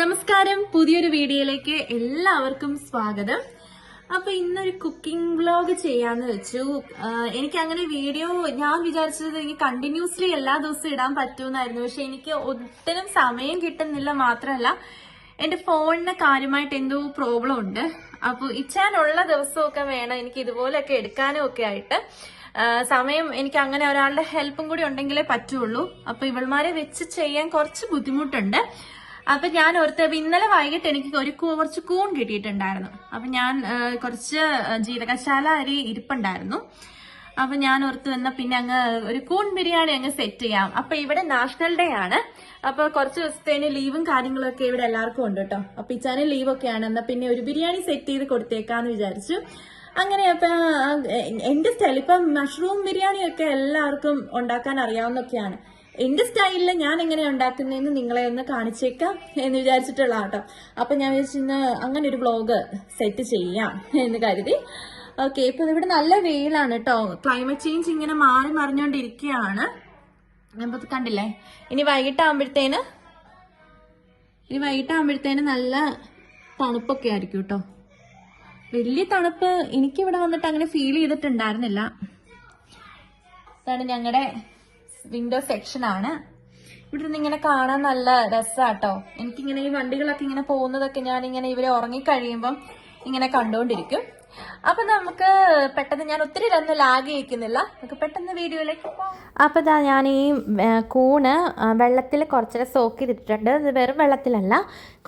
നമസ്കാരം. പുതിയൊരു വീഡിയോയിലേക്ക് എല്ലാവർക്കും സ്വാഗതം. അപ്പൊ ഇന്നൊരു കുക്കിംഗ് വ്ലോഗ് ചെയ്യാന്ന് വെച്ചു. എനിക്ക് അങ്ങനെ വീഡിയോ ഞാൻ വിചാരിച്ചത് എനിക്ക് കണ്ടിന്യൂസ്ലി എല്ലാ ദിവസവും ഇടാൻ പറ്റുമെന്നായിരുന്നു പക്ഷെ എനിക്ക് ഒത്തിനും സമയം കിട്ടുന്നില്ല മാത്രമല്ല എന്റെ ഫോണിന് കാര്യമായിട്ട് എന്തോ പ്രോബ്ലം ഉണ്ട്. അപ്പൊ ഇച്ചാനുള്ള ദിവസമൊക്കെ വേണം. എനിക്ക് ഇതുപോലെയൊക്കെ എടുക്കാനും ഒക്കെ ആയിട്ട്. സമയം എനിക്ക് അങ്ങനെ ഒരാളുടെ ഹെൽപ്പും കൂടി ഉണ്ടെങ്കിലേ പറ്റുള്ളൂ. അപ്പൊ ഇവൾമാരെ വെച്ച് ചെയ്യാൻ കുറച്ച് ബുദ്ധിമുട്ടുണ്ട്. അപ്പൊ ഞാൻ ഓർത്ത് ഇന്നലെ വൈകിട്ട് എനിക്ക് ഒരു കുറച്ച് കൂൺ കിട്ടിയിട്ടുണ്ടായിരുന്നു. അപ്പൊ ഞാൻ കുറച്ച് ജീരകശാല അരി ഇരിപ്പുണ്ടായിരുന്നു. അപ്പൊ ഞാൻ ഓർത്ത് വന്ന പിന്നെ അങ്ങ് ഒരു കൂൺ ബിരിയാണി അങ്ങ് സെറ്റ് ചെയ്യാം. അപ്പൊ ഇവിടെ നാഷണൽ ഡേ ആണ്. അപ്പൊ കുറച്ച് ദിവസത്തേന് ലീവും കാര്യങ്ങളൊക്കെ ഇവിടെ എല്ലാവർക്കും ഉണ്ട് കേട്ടോ അപ്പൊ ഇച്ചാനും ലീവൊക്കെയാണ്. എന്നാ പിന്നെ ഒരു ബിരിയാണി സെറ്റ് ചെയ്ത് കൊടുത്തേക്കാന്ന് വിചാരിച്ചു. അങ്ങനെ അപ്പൊ എന്റെ സ്റ്റൈൽ ഇപ്പൊ മഷ്റൂം ബിരിയാണി ഒക്കെ എല്ലാവർക്കും ഉണ്ടാക്കാൻ അറിയാവുന്നൊക്കെയാണ്. എന്റെ സ്റ്റൈലിൽ ഞാൻ എങ്ങനെ ഉണ്ടാക്കുന്നതെന്ന് നിങ്ങളെ ഒന്ന് കാണിച്ചേക്കാം എന്ന് വിചാരിച്ചിട്ടുള്ള കേട്ടോ അപ്പൊ ഞാൻ വിചാരിച്ചിരുന്ന അങ്ങനെ ഒരു വ്ലോഗ് സെറ്റ് ചെയ്യാം എന്ന് കരുതി. ഓക്കെ ഇപ്പൊ ഇവിടെ നല്ല വെയിലാണ് കേട്ടോ ക്ലൈമറ്റ് ചേഞ്ച് ഇങ്ങനെ മാറി മറിഞ്ഞോണ്ടിരിക്കുകയാണ് അപ്പൊ കണ്ടില്ലേ? ഇനി വൈകിട്ടാകുമ്പോഴത്തേന് ഇനി വൈകിട്ടാകുമ്പോഴത്തേന് നല്ല തണുപ്പൊക്കെ ആയിരിക്കും കേട്ടോ വലിയ തണുപ്പ് എനിക്കിവിടെ വന്നിട്ട് അങ്ങനെ ഫീൽ ചെയ്തിട്ടുണ്ടായിരുന്നില്ല. അതാണ് ഞങ്ങളുടെ വിൻഡോ സെക്ഷൻ ആണ്. ഇവിടെ നിന്ന് ഇങ്ങനെ കാണാൻ നല്ല രസാട്ടോ. എനിക്കിങ്ങനെ ഈ വണ്ടികളൊക്കെ ഇങ്ങനെ പോകുന്നതൊക്കെ ഞാൻ ഇങ്ങനെ ഇവരെ ഉറങ്ങിക്കഴിയുമ്പം ഇങ്ങനെ കണ്ടുകൊണ്ടിരിക്കും അപ്പൊ നമുക്ക് പെട്ടെന്ന് ഞാൻ ഒത്തിരി ഒന്നും ലാഗ് ചെയ്യിക്കുന്നില്ല. നമുക്ക് പെട്ടെന്ന് വീഡിയോയിലേക്ക് അപ്പൊ ഇതാ ഞാൻ ഈ കൂണ് വെള്ളത്തിൽ കുറച്ച് സോക്ക് ചെയ്തിട്ടുണ്ട്. ഇത് വെറും വെള്ളത്തിലല്ല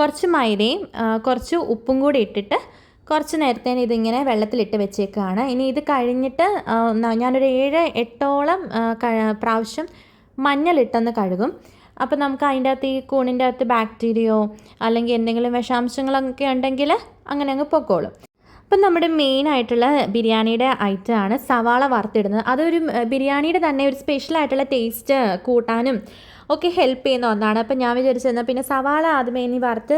കുറച്ച് മൈദയും കുറച്ച് ഉപ്പും കൂടി ഇട്ടിട്ട് കുറച്ച് നേരത്തേന് ഇതിങ്ങനെ വെള്ളത്തിലിട്ട് വെച്ചേക്കാണ്. ഇനി ഇത് കഴിഞ്ഞിട്ട് ഞാനൊരു ഏഴ് എട്ടോളം പ്രാവശ്യം മഞ്ഞളിട്ടൊന്ന് കഴുകും. അപ്പോൾ നമുക്ക് അതിന്റെ അകത്ത് ഈ കൂണിന്റെ അകത്ത് ബാക്ടീരിയോ അല്ലെങ്കിൽ എന്തെങ്കിലും വിഷാംശങ്ങളൊക്കെ ഉണ്ടെങ്കിൽ അങ്ങനെ അങ്ങ് പൊക്കോളും. അപ്പം നമ്മുടെ മെയിൻ ആയിട്ടുള്ള ബിരിയാണിയുടെ ആണ് സവാള വറുത്തിടുന്നത്. അതൊരു ബിരിയാണിയുടെ തന്നെ ഒരു സ്പെഷ്യൽ ആയിട്ടുള്ള ടേസ്റ്റ് കൂട്ടാനും ഒക്കെ ഹെൽപ്പ് ചെയ്യുന്ന ഒന്നാണ്. അപ്പം ഞാൻ വിചാരിച്ചിരുന്നത് പിന്നെ സവാള ആദ്യമേ ഇനി വറുത്ത്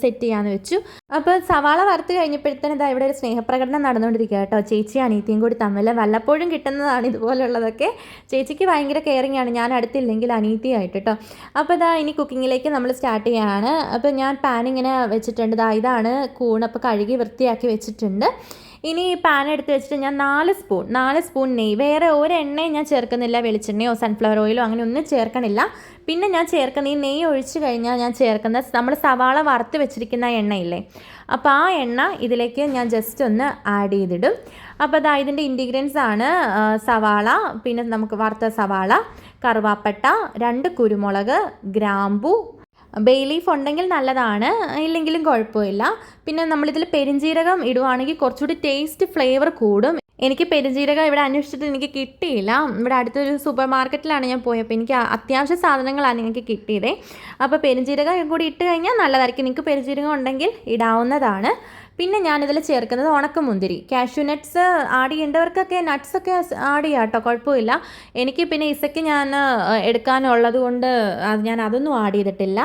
സെറ്റ് ചെയ്യാമെന്ന് വെച്ചു. അപ്പോൾ സവാള വറുത്ത് കഴിഞ്ഞപ്പോഴത്തേന് ഇതാ ഇവിടെ ഒരു സ്നേഹപ്രകടനം നടന്നുകൊണ്ടിരിക്കുക കേട്ടോ. ചേച്ചി അനിയത്തിയും കൂടി തമ്മിൽ വല്ലപ്പോഴും കിട്ടുന്നതാണ് ഇതുപോലുള്ളതൊക്കെ. ചേച്ചിക്ക് ഭയങ്കര കെയറിങ് ആണ്. ഞാൻ അടുത്തില്ലെങ്കിൽ അനീത്തിയായിട്ട് കേട്ടോ അപ്പോൾ ഇതാ ഇനി കുക്കിങ്ങിലേക്ക് നമ്മൾ സ്റ്റാർട്ട് ചെയ്യുകയാണ് അപ്പോൾ ഞാൻ പാൻ ഇങ്ങനെ വെച്ചിട്ടുണ്ട്. ഇതാ ഇതാണ് കൂൺ. അപ്പോൾ കഴുകി വൃത്തിയാക്കി വെച്ചിട്ടുണ്ട്. ഇനി ഈ പാൻ എടുത്ത് വെച്ചിട്ട് ഞാൻ നാല് സ്പൂൺ നാല് സ്പൂൺ നെയ്യ്. വേറെ ഒരു എണ്ണയും ഞാൻ ചേർക്കുന്നില്ല വെളിച്ചെണ്ണയോ സൺഫ്ലവർ ഓയിലോ അങ്ങനെ ഒന്നും ചേർക്കണില്ല. പിന്നെ ഞാൻ ചേർക്കുന്ന ഈ നെയ്യ് ഒഴിച്ച് കഴിഞ്ഞാൽ ഞാൻ ചേർക്കുന്ന നമ്മൾ സവാള വറുത്ത് വെച്ചിരിക്കുന്ന എണ്ണയില്ലേ? അപ്പോൾ ആ എണ്ണ ഇതിലേക്ക് ഞാൻ ജസ്റ്റ് ഒന്ന് ആഡ് ചെയ്തിടും. അപ്പോൾ അതാ ഇതിന്റെ ഇൻഗ്രീഡിയൻസ് ആണ് സവാള പിന്നെ നമുക്ക് വറുത്ത സവാള കറുവാപ്പട്ട രണ്ട് കുരുമുളക് ഗ്രാമ്പു ബേ ലീഫ് ഉണ്ടെങ്കിൽ നല്ലതാണ്. ഇല്ലെങ്കിലും കുഴപ്പമില്ല. പിന്നെ നമ്മളിതിൽ പെരിഞ്ജീരകം ഇടുവാണെങ്കിൽ കുറച്ചുകൂടി ടേസ്റ്റ് ഫ്ലേവർ കൂടും. എനിക്ക് പെരിഞ്ജീരകം ഇവിടെ അന്വേഷിച്ചിട്ട് എനിക്ക് കിട്ടിയില്ല. ഇവിടെ അടുത്തൊരു സൂപ്പർ മാർക്കറ്റിലാണ് ഞാൻ പോയത് അപ്പോൾ എനിക്ക് അത്യാവശ്യ സാധനങ്ങളാണ് എനിക്ക് കിട്ടിയത്. അപ്പോൾ പെരിഞ്ജീരകം കൂടി ഇട്ട് കഴിഞ്ഞാൽ നല്ലതായിരിക്കും. നിങ്ങൾക്ക് പെരിഞ്ജീരകം ഉണ്ടെങ്കിൽ ഇടാവുന്നതാണ്. പിന്നെ ഞാനിതിൽ ചേർക്കുന്നത് ഉണക്കമുന്തിരി. കാഷ്യൂ നട്ട്സ് ആഡ് ചെയ്യേണ്ടവർക്കൊക്കെ നട്ട്സൊക്കെ ആഡ് ചെയ്യാം കേട്ടോ കുഴപ്പമില്ല. എനിക്ക് പിന്നെ ഇസയ്ക്ക് ഞാൻ എടുക്കാനുള്ളത് കൊണ്ട് അത് ഞാൻ അതൊന്നും ആഡ് ചെയ്തിട്ടില്ല.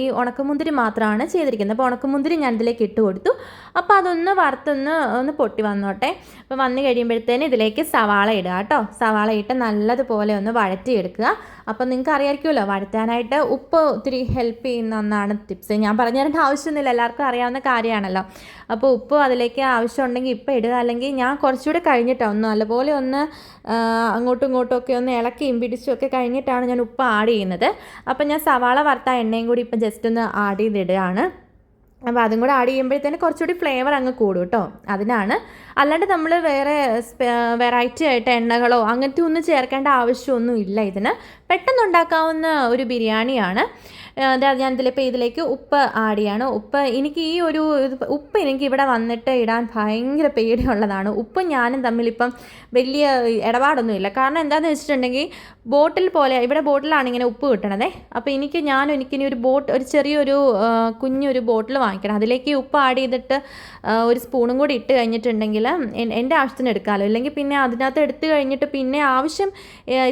ഈ ഉണക്കമുന്തിരി മാത്രമാണ് ചെയ്തിരിക്കുന്നത്. അപ്പോൾ ഉണക്കമുന്തിരി ഞാൻ ഇതിലേക്ക് ഇട്ട് കൊടുത്തു. അപ്പോൾ അതൊന്ന് വറുത്തൊന്ന് ഒന്ന് പൊട്ടി വന്നോട്ടെ. അപ്പോൾ വന്നു കഴിയുമ്പോഴത്തേന് ഇതിലേക്ക് സവാള ഇടുക കേട്ടോ. സവാള ഇട്ട് നല്ലതുപോലെ ഒന്ന് വഴറ്റിയെടുക്കുക. അപ്പോൾ നിങ്ങൾക്ക് അറിയാമായിരിക്കുമല്ലോ വഴറ്റാനായിട്ട് ഉപ്പ് ഒത്തിരി ഹെൽപ്പ് ചെയ്യുന്ന ഒന്നാണ് ടിപ്സ് ഞാൻ പറഞ്ഞു തരേണ്ട ആവശ്യമൊന്നുമില്ല എല്ലാവർക്കും അറിയാവുന്ന കാര്യമാണല്ലോ. അപ്പോൾ ഉപ്പ് അതിലേക്ക് ആവശ്യമുണ്ടെങ്കിൽ ഇപ്പം ഇടുക. അല്ലെങ്കിൽ ഞാൻ കുറച്ചുകൂടെ കഴിഞ്ഞിട്ടാണ് ഒന്ന് നല്ലപോലെ ഒന്ന് അങ്ങോട്ടും ഇങ്ങോട്ടും ഒക്കെ ഒന്ന് ഇളക്കിയും പിടിച്ചും ഒക്കെ കഴിഞ്ഞിട്ടാണ് ഞാൻ ഉപ്പ് ആഡ് ചെയ്യുന്നത്. അപ്പം ഞാൻ സവാള വറുത്ത എണ്ണയും കൂടി ഇപ്പം ജസ്റ്റ് ഒന്ന് ആഡ് ചെയ്തിടുകയാണ്. അപ്പോൾ അതും കൂടെ ആഡ് ചെയ്യുമ്പോഴത്തേന് കുറച്ചുകൂടി ഫ്ലേവർ അങ്ങ് കൂടും കേട്ടോ അതിനാണ്. അല്ലാണ്ട് നമ്മൾ വേറെ വെറൈറ്റി ആയിട്ട് എണ്ണകളോ അങ്ങനത്തെ ഒന്നും ചേർക്കേണ്ട ആവശ്യമൊന്നും ഇല്ല ഇതിന്. പെട്ടെന്ന് ഉണ്ടാക്കാവുന്ന ഒരു ബിരിയാണിയാണ്. ഞാൻ ഇതിലിപ്പോൾ ഇതിലേക്ക് ഉപ്പ് ആഡ് ചെയ്യാണ്. ഉപ്പ് എനിക്ക് ഈ ഒരു ഉപ്പ് എനിക്ക് ഇവിടെ വന്നിട്ട് ഇടാൻ ഭയങ്കര പേടിയുള്ളതാണ്. ഉപ്പും ഞാനും തമ്മിലിപ്പം വലിയ ഇടപാടൊന്നുമില്ല കാരണം എന്താണെന്ന് വെച്ചിട്ടുണ്ടെങ്കിൽ ബോട്ടിൽ പോലെ ഇവിടെ ബോട്ടിലാണ് ഇങ്ങനെ ഉപ്പ് കിട്ടണതേ. അപ്പോൾ എനിക്ക് ഞാൻ എനിക്കിനി ഒരു ബോട്ട് ഒരു ചെറിയൊരു കുഞ്ഞൊരു ബോട്ടിൽ വാങ്ങിക്കണം. അതിലേക്ക് ഉപ്പ് ആഡ് ചെയ്തിട്ട് ഒരു സ്പൂണും കൂടി ഇട്ട് കഴിഞ്ഞിട്ടുണ്ടെങ്കിൽ എന്റെ ആവശ്യത്തിന് എടുക്കാമല്ലോ. ഇല്ലെങ്കിൽ പിന്നെ അതിനകത്ത് എടുത്തു കഴിഞ്ഞിട്ട് പിന്നെ ആവശ്യം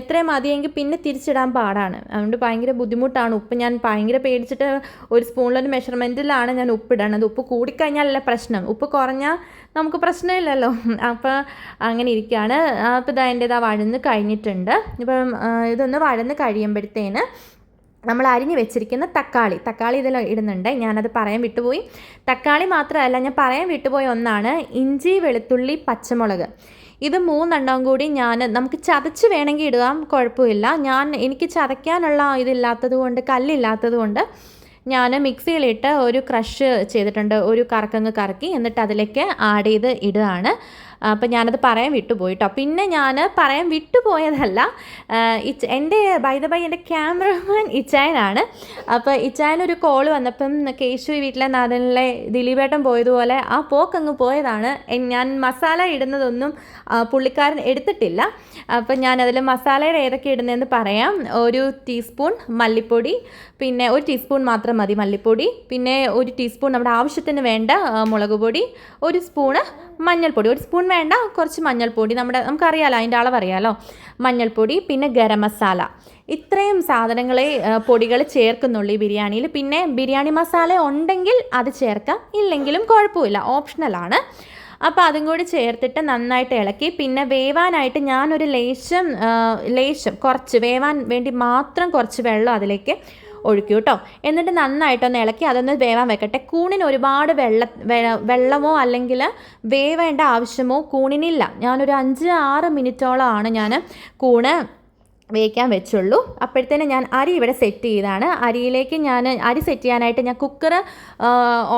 ഇത്രയും മതിയെങ്കിൽ പിന്നെ തിരിച്ചിടാൻ പാടാണ്. അതുകൊണ്ട് ഭയങ്കര ബുദ്ധിമുട്ടാണ് ഉപ്പ് ഞാൻ ഭയങ്കര പേടിച്ചിട്ട് ഒരു സ്പൂണിലൊരു മെഷർമെന്റിലാണ് ഞാൻ ഉപ്പ് ഇടണത് ഉപ്പ് കൂടിക്കഴിഞ്ഞാലല്ല പ്രശ്നം. ഉപ്പ് കുറഞ്ഞാൽ നമുക്ക് പ്രശ്നമില്ലല്ലോ. അപ്പോൾ അങ്ങനെ ഇരിക്കുകയാണ് അപ്പോൾ ഇതാ എന്റെ ഇതാ വഴന്ന് കഴിഞ്ഞിട്ടുണ്ട്. ഇപ്പം ഇതൊന്ന് വഴന്ന് കഴിയുമ്പോഴത്തേന് നമ്മൾ അരിഞ്ഞ് വെച്ചിരിക്കുന്ന തക്കാളി. തക്കാളി ഇതിൽ ഇടുന്നുണ്ട്. ഞാനത് പറയാൻ വിട്ടുപോയി. തക്കാളി മാത്രമല്ല ഞാൻ പറയാൻ വിട്ടുപോയ ഒന്നാണ് ഇഞ്ചി വെളുത്തുള്ളി പച്ചമുളക്. ഇത് മൂന്നെണ്ണവും കൂടി ഞാൻ നമുക്ക് ചതച്ച് വേണമെങ്കിൽ ഇടാം കുഴപ്പമില്ല. ഞാൻ എനിക്ക് ചതയ്ക്കാനുള്ള ഇതില്ലാത്തത് കൊണ്ട് കല്ലില്ലാത്തത് കൊണ്ട് ഞാൻ മിക്സിയിലിട്ട് ഒരു ക്രഷ് ചെയ്തിട്ടുണ്ട് ഒരു കറക്കങ്ങ് കറക്കി എന്നിട്ട് അതിലേക്ക് ആഡ് ചെയ്ത് ഇടുകയാണ്. അപ്പം ഞാനത് പറയാൻ വിട്ടുപോയി കേട്ടോ പിന്നെ ഞാൻ പറയാൻ വിട്ടുപോയതല്ല ഇച്ച് എന്റെ ബൈ ദ ബൈ എന്റെ ക്യാമറമാൻ ഇച്ചായനാണ്. അപ്പോൾ ഇച്ചായനൊരു കോൾ വന്നപ്പം കേശു വീട്ടിലെ നാദനിലെ ദിലീപേട്ടൻ പോയതുപോലെ ആ പോക്കങ്ങ് പോയതാണ്. ഞാൻ മസാല ഇടുന്നതൊന്നും പുള്ളിക്കാരൻ എടുത്തിട്ടില്ല. അപ്പം ഞാനതിൽ മസാലയുടെ ഏതൊക്കെ ഇടുന്നതെന്ന് പറയാം. ഒരു ടീസ്പൂൺ മല്ലിപ്പൊടി പിന്നെ ഒരു ടീസ്പൂൺ മാത്രം മതി മല്ലിപ്പൊടി. പിന്നെ ഒരു ടീസ്പൂൺ നമ്മുടെ ആവശ്യത്തിന് വേണ്ട മുളക് പൊടി ഒരു സ്പൂണ് മഞ്ഞൾപ്പൊടി ഒരു സ്പൂൺ വേണ്ട കുറച്ച് മഞ്ഞൾപ്പൊടി. നമ്മുടെ നമുക്കറിയാലോ അതിന്റെ അളവറിയാലോ മഞ്ഞൾപ്പൊടി പിന്നെ ഗരം മസാല. ഇത്രയും സാധനങ്ങളെ പൊടികൾ ചേർക്കുന്നുള്ളൂ ഈ ബിരിയാണിയിൽ. പിന്നെ ബിരിയാണി മസാല ഉണ്ടെങ്കിൽ അത് ചേർക്കാം. ഇല്ലെങ്കിലും കുഴപ്പമില്ല ഓപ്ഷണലാണ് അപ്പോൾ അതും കൂടി ചേർത്തിട്ട് നന്നായിട്ട് ഇളക്കി. പിന്നെ വേവാനായിട്ട് ഞാനൊരു ലേശം ലേശം കുറച്ച് വേവാൻ വേണ്ടി മാത്രം കുറച്ച് വെള്ളം അതിലേക്ക് ഒഴിക്കൂ കേട്ടോ. എന്നിട്ട് നന്നായിട്ടൊന്ന് ഇളക്കി അതൊന്ന് വേവാൻ വെക്കട്ടെ. കൂണിന് ഒരുപാട് വെള്ള വെള്ളമോ അല്ലെങ്കിൽ വേവേണ്ട ആവശ്യമോ കൂണിനില്ല. ഞാനൊരു അഞ്ച് ആറ് മിനിറ്റോളമാണ് ഞാൻ കൂണ് വേവിക്കാൻ വെച്ചുള്ളൂ. അപ്പോഴത്തേനും ഞാൻ അരി ഇവിടെ സെറ്റ് ചെയ്താണ്. അരിയിലേക്ക് ഞാൻ അരി സെറ്റ് ചെയ്യാനായിട്ട് ഞാൻ കുക്കർ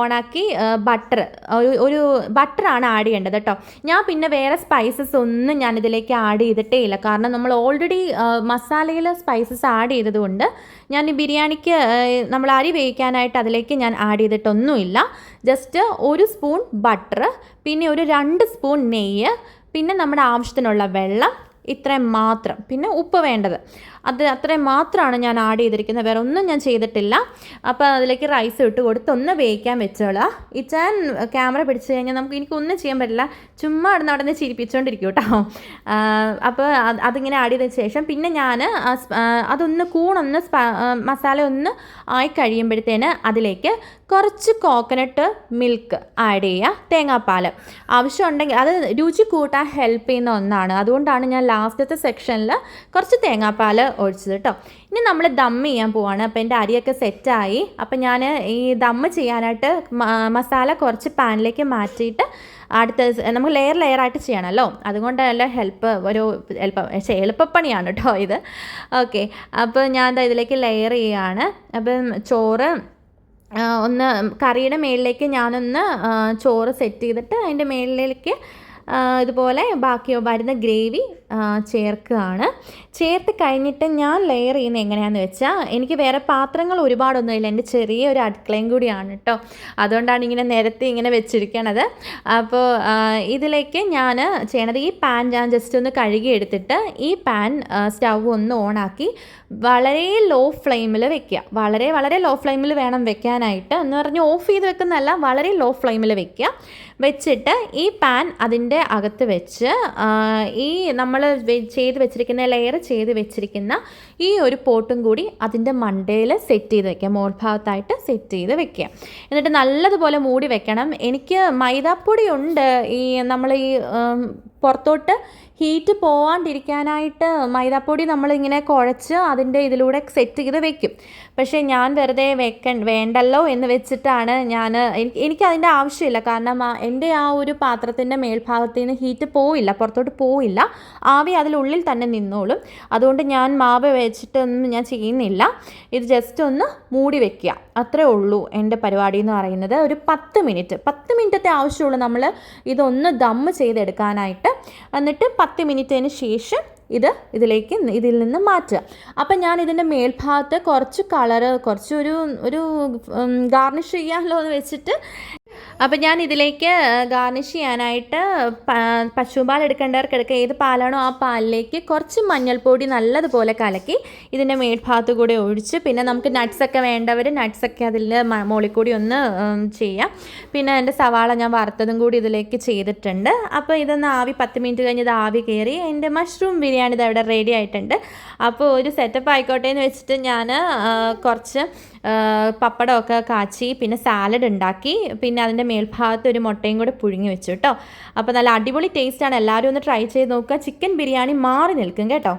ഓണാക്കി ബട്ടർ ഒരു ഒരു ബട്ടറാണ് ആഡ് ചെയ്യേണ്ടത് കേട്ടോ. ഞാൻ പിന്നെ വേറെ സ്പൈസസ് ഒന്നും ഞാൻ ഇതിലേക്ക് ആഡ് ചെയ്തിട്ടേ ഇല്ല. കാരണം നമ്മൾ ഓൾറെഡി മസാലയിൽ സ്പൈസസ് ആഡ് ചെയ്തതുകൊണ്ട് ഞാൻ ഈ ബിരിയാണിക്ക് നമ്മൾ അരി വേവിക്കാനായിട്ട് അതിലേക്ക് ഞാൻ ആഡ് ചെയ്തിട്ടൊന്നുമില്ല. ജസ്റ്റ് ഒരു സ്പൂൺ ബട്ടർ പിന്നെ ഒരു രണ്ട് സ്പൂൺ നെയ്യ് പിന്നെ നമ്മുടെ ആവശ്യത്തിനുള്ള വെള്ളം ഇത്രയും മാത്രം. പിന്നെ ഉപ്പ് വേണ്ടത്. അത് അത്രയും മാത്രമാണ് ഞാൻ ആഡ് ചെയ്തിരിക്കുന്നത്. വേറെ ഒന്നും ഞാൻ ചെയ്തിട്ടില്ല. അപ്പോൾ അതിലേക്ക് റൈസ് ഇട്ട് കൊടുത്ത് ഒന്ന് വേവിക്കാൻ വെച്ചോളാം. ഇച്ചാൻ ക്യാമറ പിടിച്ചു കഴിഞ്ഞാൽ നമുക്ക് എനിക്കൊന്നും ചെയ്യാൻ പറ്റില്ല. ചുമ്മാ അവിടെ നടന്ന് ചിരിപ്പിച്ചുകൊണ്ടിരിക്കും കേട്ടോ. അപ്പോൾ അത് അതിങ്ങനെ ആഡ് ചെയ്തതിന് ശേഷം പിന്നെ ഞാൻ അതൊന്ന് കൂണൊന്ന് മസാല ഒന്ന് ആയി കഴിയുമ്പോഴത്തേന് അതിലേക്ക് കുറച്ച് കോക്കനട്ട് മിൽക്ക് ആഡ് ചെയ്യുക. തേങ്ങാപ്പാൽ ആവശ്യമുണ്ടെങ്കിൽ അത് രുചി കൂട്ടാൻ ഹെൽപ്പ് ചെയ്യുന്ന ഒന്നാണ്. അതുകൊണ്ടാണ് ഞാൻ ലാസ്റ്റത്തെ സെക്ഷനിൽ കുറച്ച് തേങ്ങാപ്പാൽ ഒഴിച്ചത് കേട്ടോ ഇനി നമ്മൾ ദം ചെയ്യാൻ പോവാണ്. അപ്പോൾ എന്റെ അരിയൊക്കെ സെറ്റായി അപ്പോൾ ഞാൻ ഈ ദമ്മ് ചെയ്യാനായിട്ട് മസാല കുറച്ച് പാനിലേക്ക് മാറ്റിയിട്ട് അടുത്ത നമുക്ക് ലെയർ ആയിട്ട് ചെയ്യണമല്ലോ അതുകൊണ്ടല്ല ഹെൽപ്പ് ഒരു എളുപ്പം എളുപ്പപ്പണിയാണ് കേട്ടോ ഇത്. ഓക്കെ അപ്പോൾ ഞാൻ ദാ ഇതിലേക്ക് ലെയർ ചെയ്യുകയാണ് അപ്പം ചോറ് ഒന്ന് കറിയുടെ മേളിലേക്ക് ഞാനൊന്ന് ചോറ് സെറ്റ് ചെയ്തിട്ട് അതിന്റെ മേളിലേക്ക് ഇതുപോലെ ബാക്കി വരുന്ന ഗ്രേവി ചേർക്കുകയാണ്. ചേർത്ത് കഴിഞ്ഞിട്ട് ഞാൻ ലെയർ ചെയ്യുന്നത് എങ്ങനെയാണെന്ന് വെച്ചാൽ എനിക്ക് വേറെ പാത്രങ്ങൾ ഒരുപാടൊന്നും ഇല്ല. എന്റെ ചെറിയ ഒരു അടുക്കളയും കൂടിയാണ് കേട്ടോ അതുകൊണ്ടാണ് ഇങ്ങനെ നിരത്തി ഇങ്ങനെ വെച്ചിരിക്കണത്. അപ്പോൾ ഇതിലേക്ക് ഞാൻ ചെയ്യണത് ഈ പാൻ ഞാൻ ജസ്റ്റ് ഒന്ന് കഴുകി എടുത്തിട്ട് ഈ പാൻ സ്റ്റൗ ഒന്ന് ഓണാക്കി വളരെ ലോ ഫ്ലെയിമിൽ വെക്കുക വളരെ വളരെ ലോ ഫ്ലെയിമിൽ വേണം വെക്കാനായിട്ട്. എന്ന് പറഞ്ഞ് ഓഫ് ചെയ്ത് വെക്കുന്നതല്ല വളരെ ലോ ഫ്ലെയിമിൽ വെക്കുക വെച്ചിട്ട് ഈ പാൻ അതിന്റെ അകത്ത് വെച്ച് ഈ നമ്മൾ ചെയ്ത് വെച്ചിരിക്കുന്ന ലെയർ ചെയ്ത് വെച്ചിരിക്കുന്ന ഈ ഒരു പോട്ടും കൂടി അതിന്റെ മണ്ടയിൽ സെറ്റ് ചെയ്ത് വെക്കുക. മോൾഭാഗത്തായിട്ട് സെറ്റ് ചെയ്ത് വെക്കുക. എന്നിട്ട് നല്ലതുപോലെ മൂടി വെക്കണം. എനിക്ക് മൈദാപ്പൊടി ഉണ്ട്. ഈ നമ്മൾ ഈ പുറത്തോട്ട് ഹീറ്റ് പോവാണ്ടിരിക്കാനായിട്ട് മൈദാപ്പൊടി നമ്മളിങ്ങനെ കുഴച്ച് അതിന്റെ ഇതിലൂടെ സെറ്റ് ചെയ്ത് വെക്കും. പക്ഷേ ഞാൻ വെറുതെ വെക്ക വേണ്ടല്ലോ എന്ന് വെച്ചിട്ടാണ് ഞാൻ എനിക്ക് അതിന്റെ ആവശ്യമില്ല. കാരണം എന്റെ ആ ഒരു പാത്രത്തിന്റെ മേൽഭാഗത്ത് നിന്ന് ഹീറ്റ് പോവില്ല പുറത്തോട്ട് പോവില്ല. ആവി അതിലുള്ളിൽ തന്നെ നിന്നോളും. അതുകൊണ്ട് ഞാൻ മാവ് വെച്ചിട്ടൊന്നും ഞാൻ ചെയ്യുന്നില്ല. ഇത് ജസ്റ്റ് ഒന്ന് മൂടി വെക്കുക. അത്രേ ഉള്ളൂ എന്റെ പരിപാടി എന്ന് പറയുന്നത്. ഒരു പത്ത് മിനിറ്റ് പത്ത് മിനിറ്റത്തെ ആവശ്യമുള്ളൂ നമ്മൾ ഇതൊന്ന് ദമ്മ് ചെയ്തെടുക്കാനായിട്ട്. എന്നിട്ട് പത്ത് മിനിറ്റിന് ശേഷം ഇത് ഇതിലേക്ക് ഇതിൽ നിന്ന് മാറ്റുക. അപ്പം ഞാൻ ഇതിന്റെ മേൽഭാഗത്ത് കുറച്ച് കളറ് കുറച്ചൊരു ഒരു ഗാർണിഷ് ചെയ്യാമല്ലോ എന്ന് വെച്ചിട്ട് അപ്പം ഞാൻ ഇതിലേക്ക് ഗാർണിഷ് ചെയ്യാനായിട്ട് പശുപാൽ എടുക്കേണ്ടവർക്ക് എടുക്കുക ഏത് പാലാണോ ആ പാലിലേക്ക് കുറച്ച് മഞ്ഞൾപ്പൊടി നല്ലതുപോലെ കലക്കി ഇതിന്റെ മേൽഭാഗത്ത് കൂടെ ഒഴിച്ച് പിന്നെ നമുക്ക് നട്ട്സൊക്കെ വേണ്ടവർ നട്ട്സൊക്കെ അതിൽ മുകളിൽ കൂടി ഒന്ന് ചെയ്യാം. പിന്നെ എന്റെ സവാള ഞാൻ വറുത്തതും കൂടി ഇതിലേക്ക് ചെയ്തിട്ടുണ്ട്. അപ്പോൾ ഇതൊന്ന് ആവി പത്ത് മിനിറ്റ് കഴിഞ്ഞ് ആവി കയറി എന്റെ മഷ്റൂം ബിരിയാണി ഇത് അവിടെ റെഡി ആയിട്ടുണ്ട്. അപ്പോൾ ഒരു സെറ്റപ്പ് ആയിക്കോട്ടെ എന്ന് വെച്ചിട്ട് ഞാൻ കുറച്ച് പപ്പടമൊക്കെ കാച്ചി പിന്നെ സാലഡ് ഉണ്ടാക്കി. പിന്നെ അതിന്റെ മേൽഭാഗത്ത് ഒരു മുട്ടയും കൂടെ പുഴുങ്ങി വെച്ചു കേട്ടോ. അപ്പോൾ നല്ല അടിപൊളി ടേസ്റ്റാണ് എല്ലാവരും ഒന്ന് ട്രൈ ചെയ്ത് നോക്കുക. ചിക്കൻ ബിരിയാണി മാറി നിൽക്കും കേട്ടോ.